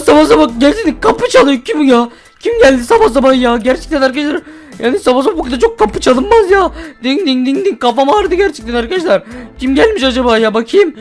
ya sabah sabah gerçekten kapı çalıyor kim ya? Kim geldi sabah sabah ya? Gerçekten arkadaşlar yani sabah sabah bu kadar çok kapı çalınmaz ya. Ding ding ding ding kafam ağrıdı gerçekten arkadaşlar. Kim gelmiş acaba ya bakayım.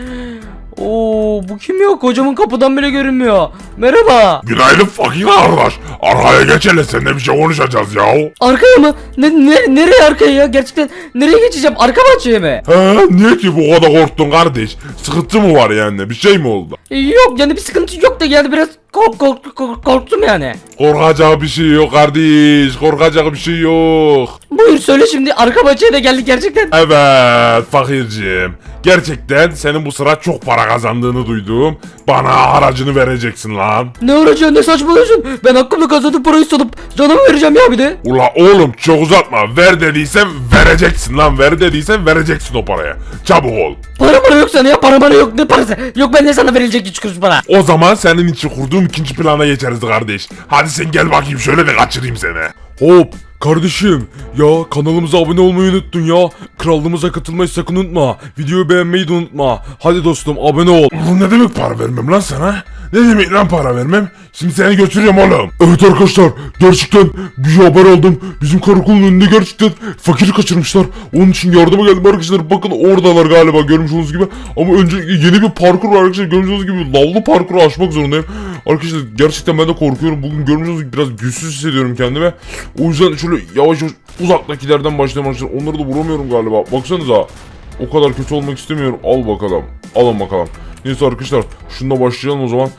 Oo bu kim ya? Kocaman kapıdan bile görünmüyor. Merhaba. Günaydın fakir arkadaş. Arkaya geç hele seninle bir şey konuşacağız ya. Arkaya mı? Ne, ne, nereye arkaya ya? Gerçekten nereye geçeceğim? Arka bahçeye mi? He niye ki bu kadar korktun kardeş? Sıkıntı mı var yani? Bir şey mi oldu? Yok yani bir sıkıntı yok da yani biraz kork, kork, kork- korktum yani. Korkacak bir şey yok kardeş. Korkacak bir şey yok. Buyur söyle şimdi arka bahçeye de geldik gerçekten. Evet fakirciğim. Gerçekten senin bu sıra çok para kazandığını duydum. Bana haracını vereceksin lan. Ne arayacağım ne saçmalıyorsun? Ben hakkımda kazandığım parayı satıp canımı vereceğim ya bir de. Ula oğlum çok uzatma. Ver dediysem vereceksin lan. Ver dediysen vereceksin o paraya. Çabuk ol. Para para yok sana ya para para yok ne parası? Yok ben de sana verilecek hiç kuruş para. O zaman senin için kurduğum ikinci plana geçeriz kardeş. Hadi sen gel bakayım şöyle de kaçırayım seni. Hop kardeşim ya kanalımıza abone olmayı unuttun ya. Krallığımıza katılmayı sakın unutma. Videoyu beğenmeyi de unutma. Hadi dostum abone ol. Ulan ne demek para vermem lan sana? Ne demek lan para vermem? Şimdi seni götürüyorum oğlum. Evet arkadaşlar gerçekten bir haber aldım. Bizim karakolun önünde gerçekten fakiri kaçırmışlar. Onun için yardıma geldim arkadaşlar. Bakın oradalar galiba görmüş olduğunuz gibi. Ama önce yeni bir parkur var arkadaşlar. Görmüş olduğunuz gibi lavlı parkuru aşmak zorundayım. Arkadaşlar gerçekten ben de korkuyorum. Bugün görmüş olduğunuz gibi biraz güçsüz hissediyorum kendime. O yüzden şöyle yavaş yavaş uzaktakilerden başlayalım arkadaşlar. Onları da vuramıyorum galiba. Baksanıza. O kadar kötü olmak istemiyorum. Al bakalım. Alın bakalım. Neyse arkadaşlar şununla başlayalım o zaman.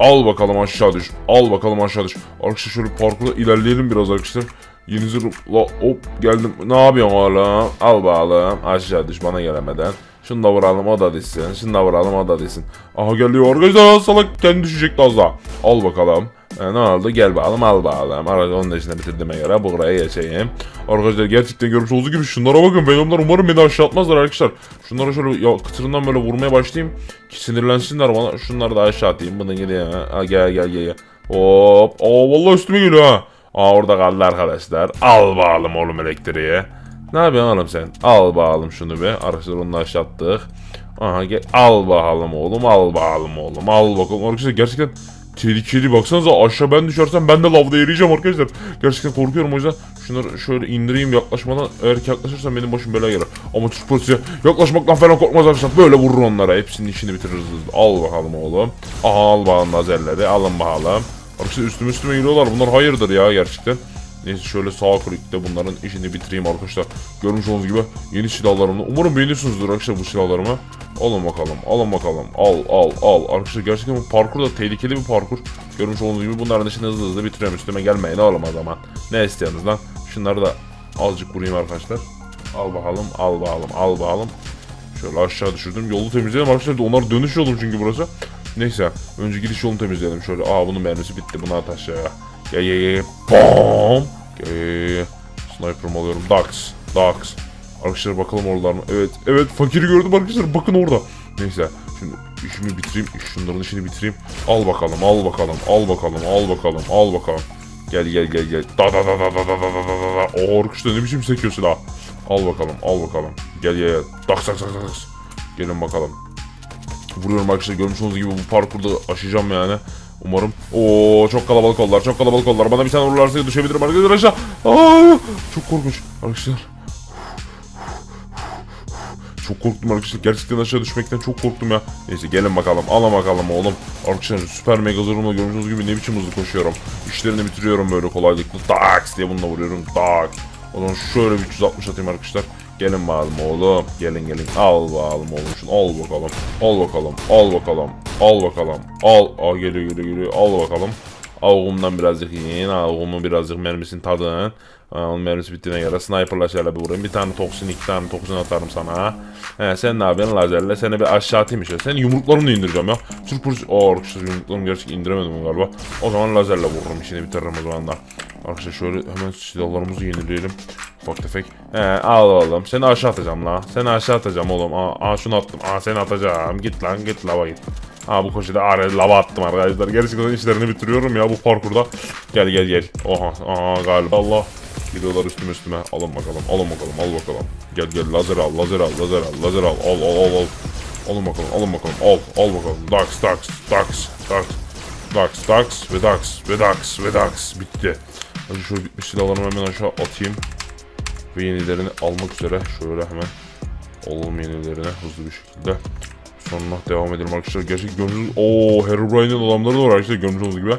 Al bakalım aşağı düş. Al bakalım aşağı düş. Arkadaşlar şöyle parkurda ilerleyelim biraz arkadaşlar. Yeni zırhla hop geldim. Ne yapıyorsun oğlum? Al bakalım aşağı düş bana gelemeden. Şunu da vuralım o da düşsün. Şunu da vuralım o da düşsün. Aha geliyor arkadaşlar salak kendi düşecek az daha. Al bakalım. E, ne oldu? Gel bakalım al bakalım. Arkadaşlar onun da işini bitirdiğime göre buraya geçeyim. Arkadaşlar gerçekten görmüş olduğunuz gibi şunlara bakın. Ben onlar umarım beni aşağı atmazlar arkadaşlar. Şunlara şöyle ya kıtırından böyle vurmaya başlayayım. Ki sinirlensinler bana. Şunları da aşağı atayım. Bunu gidiyor. Ha, gel gel gel. gel. Hop. Aa vallahi üstüme geliyor ha. Aa orada kaldı arkadaşlar. Al bakalım oğlum elektriği. Ne yapıyorsun oğlum sen? Al bakalım şunu be. Arkadaşlar onu da aşağı attık. Aha gel. Al bakalım oğlum. Al bakalım oğlum. Al bakalım. Arkadaşlar gerçekten tehlikeli. Baksanıza aşağı ben düşersem ben de lavda eriyeceğim arkadaşlar. Gerçekten korkuyorum o yüzden. Şunları şöyle indireyim yaklaşmadan. Eğer ki yaklaşırsam benim başım belaya gelir. Ama Türk polisi yaklaşmaktan falan korkmaz arkadaşlar. Böyle vurur onlara. Hepsinin işini bitiririz. Al bakalım oğlum. Al bakalım lazerleri. Alın bakalım. Arkadaşlar üstüme üstüme geliyorlar. Bunlar hayırdır ya gerçekten. Neyse şöyle sağ klikte bunların işini bitireyim arkadaşlar. Görmüş olduğunuz gibi yeni silahlarımla. Umarım beğeniyorsunuzdur arkadaşlar bu silahlarımı. Alın bakalım, alın bakalım. Al, al, al. Arkadaşlar gerçekten bu parkur da tehlikeli bir parkur. Görmüş olduğunuz gibi bunların işini hızlı hızlı bitiriyorum. Üstüme gelmeyin oğlum o zaman. Ne istiyorsunuz lan? Şunları da azıcık vurayım arkadaşlar. Al bakalım, al bakalım, al bakalım. Şöyle aşağı düşürdüm. Yolu temizleyelim arkadaşlar. Onlar dönüş yolu çünkü burası. Neyse. Önce giriş yolunu temizleyelim. Şöyle. Aa bunun mermisi bitti. Bunu at aşağıya. Gel gel gel. Gel, gel. Sniper'ımı alıyorum. Dax. Dax. Arkadaşlar bakalım oralar mı? Evet. Evet. Fakiri gördüm arkadaşlar. Bakın orada. Neyse. Şimdi işimi bitireyim. Şunların işini bitireyim. Al bakalım. Al bakalım. Al bakalım. Al bakalım. Al bakalım. Gel gel gel gel. Da da da da da da da da da da. Oo arkadaşlar ne biçim sekiyor silah. Al bakalım. Al bakalım. Gel gel gel. Dax dax dax dax. Gelin bakalım. Vuruyorum arkadaşlar görmüş olduğunuz gibi bu parkurda aşacağım yani. Umarım. Oo çok kalabalık oldular. Çok kalabalık oldular. Bana bir tane vururlarsa düşebilirim arkadaşlar aşağı. Aa, çok korkunç arkadaşlar. Çok korktum arkadaşlar. Gerçekten aşağı düşmekten çok korktum ya. Neyse gelin bakalım. Alın bakalım oğlum. Arkadaşlar süper mega zırhımla görmüş olduğunuz gibi ne biçim hızlı koşuyorum. İşlerini bitiriyorum böyle kolaylıkla. Dax diye bununla vuruyorum. Dax. O zaman şöyle bir 360 atayım arkadaşlar. Gelin bakalım oğlum. Gelin gelin. Al bakalım oğlum şunu. Al bakalım. Al bakalım. Al bakalım. Al bakalım. Al. Al geliyor geliyor geliyor. Al bakalım. Avgumdan birazcık yiyin. Avgumun birazcık mermisini tadın. Onun mermisi bittiğine göre sniperla şöyle bir vurayım. Bir tane toksin, iki tane toksin atarım sana. He, sen ne yapıyorsun lazerle? Seni bir aşağı atayım işte. Senin yumruklarını indireceğim ya. Türk polisi... Aa arkadaşlar yumruklarımı gerçekten indiremedim galiba. O zaman lazerle vururum. işini bitiririm o zaman da. Arkadaşlar şöyle hemen silahlarımızı yenileyelim. Ufak tefek. He al oğlum. Seni aşağı atacağım la. Seni aşağı atacağım oğlum. Aa, aa şunu attım. Aa seni atacağım. Git lan git lava git. Ha bu koşuda ara lava attım arkadaşlar. Gerçekten işlerini bitiriyorum ya bu parkurda. Gel gel gel. Oha aha galiba Allah. Gidiyorlar üstüme üstüme. Alın bakalım. Alın bakalım. Al bakalım. Gel gel lazer al. Lazer al. Lazer al. Lazer al. Al al al al. Alın bakalım. Alın bakalım. Al. Al bakalım. Dax Dax Dax Dax. Dax, Dax ve Dax ve Dax ve Dax bitti. Hadi şöyle bitmiş silahlarımı hemen aşağı atayım. Ve yenilerini almak üzere şöyle hemen alalım yenilerini hızlı bir şekilde. Sonra devam edelim arkadaşlar. Gerçek gördüğünüz ooo Herobrine'in adamları da var arkadaşlar görmüş olduğunuz gibi.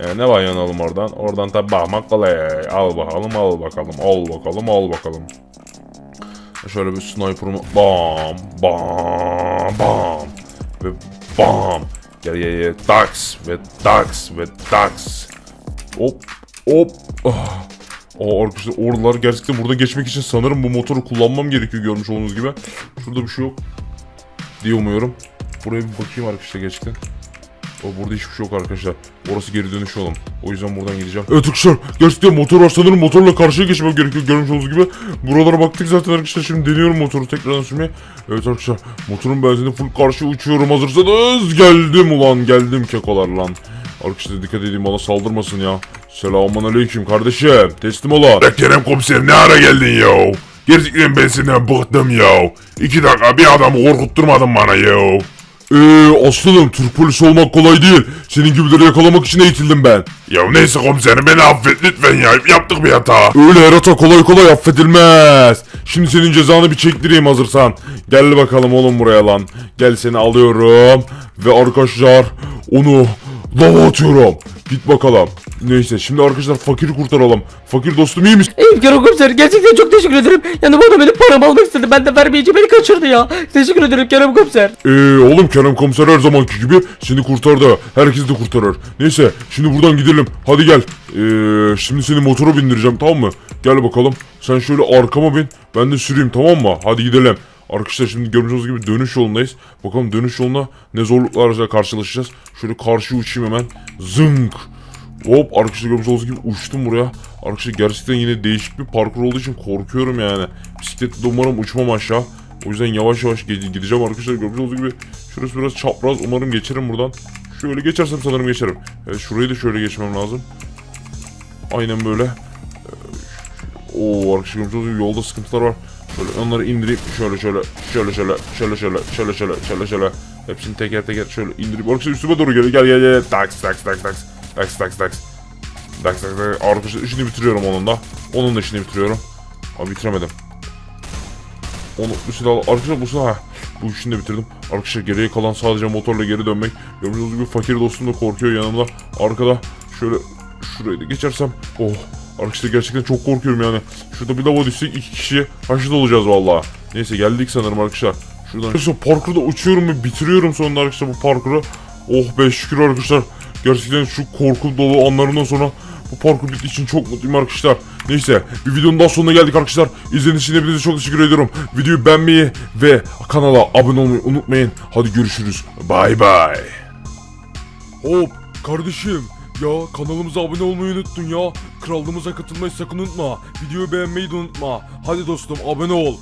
Ee, ne var yanalım oradan? Oradan tabi bakmak kolay. Al bakalım al bakalım al bakalım al bakalım. Şöyle bir sniper'ımı bam bam bam ve bam. Gel gel gel. Dax ve Dax ve Dax. Hop hop. Ah. Aa arkadaşlar oralar gerçekten burada geçmek için sanırım bu motoru kullanmam gerekiyor görmüş olduğunuz gibi. Şurada bir şey yok diye umuyorum. Buraya bir bakayım arkadaşlar gerçekten. O burada hiçbir şey yok arkadaşlar. Orası geri dönüş yolum. O yüzden buradan gideceğim. Evet arkadaşlar gerçekten motor var sanırım motorla karşıya geçmem gerekiyor görmüş olduğunuz gibi. Buralara baktık zaten arkadaşlar şimdi deniyorum motoru tekrardan sürmeye. Evet arkadaşlar motorun benzini full karşıya uçuyorum hazırsanız. Geldim ulan geldim kekolar lan. Arkadaşlar dikkat edin bana saldırmasın ya. Selamun aleyküm kardeşim teslim olun. Ya Kerem komiser ne ara geldin ya? Gerçekten ben senden bıktım ya. İki dakika bir adamı korkutturmadın bana ya. Eee aslanım Türk polisi olmak kolay değil. Senin gibileri yakalamak için eğitildim ben. Ya neyse komiserim beni affet lütfen ya. Yaptık bir hata. Öyle her hata kolay kolay affedilmez. Şimdi senin cezanı bir çektireyim hazırsan. Gel bakalım oğlum buraya lan. Gel seni alıyorum. Ve arkadaşlar onu lava atıyorum. Git bakalım. Neyse şimdi arkadaşlar fakiri kurtaralım. Fakir dostum iyi misin? Ey Kerem komiser gerçekten çok teşekkür ederim. Yani bu adam benim paramı almak istedi. Ben de vermeyince beni kaçırdı ya. Teşekkür ederim Kerem komiser. Eee oğlum Kerem komiser her zamanki gibi seni kurtardı. Herkesi de kurtarır. Neyse şimdi buradan gidelim. Hadi gel. Eee şimdi seni motora bindireceğim tamam mı? Gel bakalım. Sen şöyle arkama bin. Ben de süreyim tamam mı? Hadi gidelim. Arkadaşlar şimdi gördüğünüz gibi dönüş yolundayız. Bakalım dönüş yoluna ne zorluklarla karşılaşacağız. Şöyle karşıya uçayım hemen. Zınk. Hop arkadaşlar görmüş olduğunuz gibi uçtum buraya. Arkadaşlar gerçekten yine değişik bir parkur olduğu için korkuyorum yani. Bisikletle umarım uçmam aşağı. O yüzden yavaş yavaş gide- gideceğim arkadaşlar görmüş olduğunuz gibi. Şurası biraz çapraz umarım geçerim buradan. Şöyle geçersem sanırım geçerim. Evet şurayı da şöyle geçmem lazım. Aynen böyle. Oo arkadaşlar gibi yolda sıkıntılar var. Şöyle onları indireyim. Şöyle şöyle şöyle şöyle şöyle şöyle şöyle şöyle şöyle şöyle. Hepsini teker teker şöyle indirip arkadaşlar üstüme doğru gel gel gel gel. Tax tax tax tax. Tax tax tax. Tax tax tax. Arkadaşlar işini bitiriyorum onun da. Onun da işini bitiriyorum. Ama bitiremedim. Onu bu silah arkadaşlar bu silah. Bu işini de bitirdim. Arkadaşlar geriye kalan sadece motorla geri dönmek. Gördüğünüz gibi fakir dostum da korkuyor yanımda. Arkada şöyle şurayı da geçersem. Oh arkadaşlar gerçekten çok korkuyorum yani. Şurada bir lava düşsek iki kişi haşit olacağız vallahi. Neyse geldik sanırım arkadaşlar. Şuradan arkadaşlar parkurda uçuyorum ve bitiriyorum sonunda arkadaşlar bu parkuru. Oh be şükür arkadaşlar. Gerçekten şu korku dolu anlarından sonra bu parkur bittiği için çok mutluyum arkadaşlar. Neyse bir videonun daha sonuna geldik arkadaşlar. İzlediğiniz için hepinize çok teşekkür ediyorum. Videoyu beğenmeyi ve kanala abone olmayı unutmayın. Hadi görüşürüz. Bay bay. Hop kardeşim ya kanalımıza abone olmayı unuttun ya. Krallığımıza katılmayı sakın unutma. Videoyu beğenmeyi de unutma. Hadi dostum abone ol.